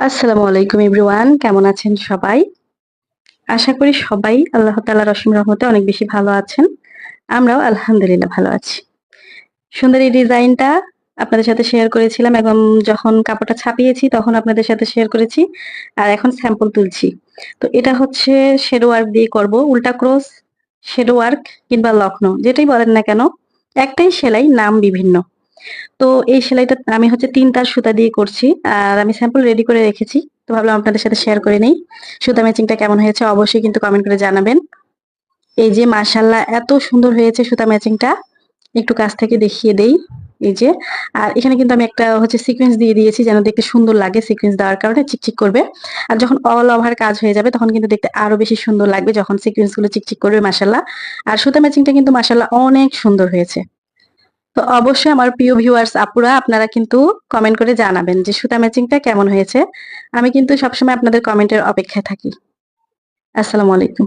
আসসালামু আলাইকুম এভরিওয়ান, কেমন আছেন সবাই? আশা করি সবাই আল্লাহ তাআলার অসীম রহমতে অনেক বেশি ভালো আছেন। আমরাও আলহামদুলিল্লাহ ভালো আছি। সুন্দর এই ডিজাইনটা আপনাদের সাথে শেয়ার করেছিলাম এবং যখন কাপড়টা ছাপিয়েছি তখন আপনাদের সাথে শেয়ার করেছি আর এখন স্যাম্পল তুলছি। তো এটা হচ্ছে শেডো ওয়ার্ক দিয়ে করব, উল্টা ক্রস শেডো ওয়ার্ক কিংবা লখনৌ যেটাই বলেন না কেন, একটাই সেলাই নাম বিভিন্ন। তো এই সেলাইটা আমি হচ্ছে তিন তার সুতা দিয়ে করছি, আর আমি স্যাম্পল রেডি করে রেখেছি। তো ভাবলাম আপনাদের সাথে শেয়ার করে নেই। সুতা ম্যাচিংটা কেমন হয়েছে অবশ্যই কিন্তু কমেন্ট করে জানাবেন। এই যে মাশাল্লাহ এত সুন্দর হয়েছে সুতা ম্যাচিংটা একটু কাছ থেকে দেখিয়ে দেই। এই যে, আর এখানে কিন্তু আমি একটা হচ্ছে সিকোয়েন্স দিয়ে দিয়েছি যেন দেখতে সুন্দর লাগে। সিকোয়েন্স দেওয়ার কারণে চিকচিক করবে। আর যখন অল ওভার কাজ হয়ে যাবে তখন কিন্তু দেখতে আরও বেশি সুন্দর লাগবে যখন সিকোয়েন্সগুলো চিকচিক করবে মাসাল্লাহ আর সুতা ম্যাচিংটা কিন্তু মাসাল্লাহ অনেক সুন্দর হয়েছে। তো অবশ্যই আমার প্রিয় ভিউয়ার্স আপুরা, আপনারা কিন্তু কমেন্ট করে জানাবেন যে সুতা ম্যাচিংটা কেমন হয়েছে। আমি কিন্তু সবসময় আপনাদের কমেন্টের অপেক্ষায় থাকি। আসসালামু আলাইকুম।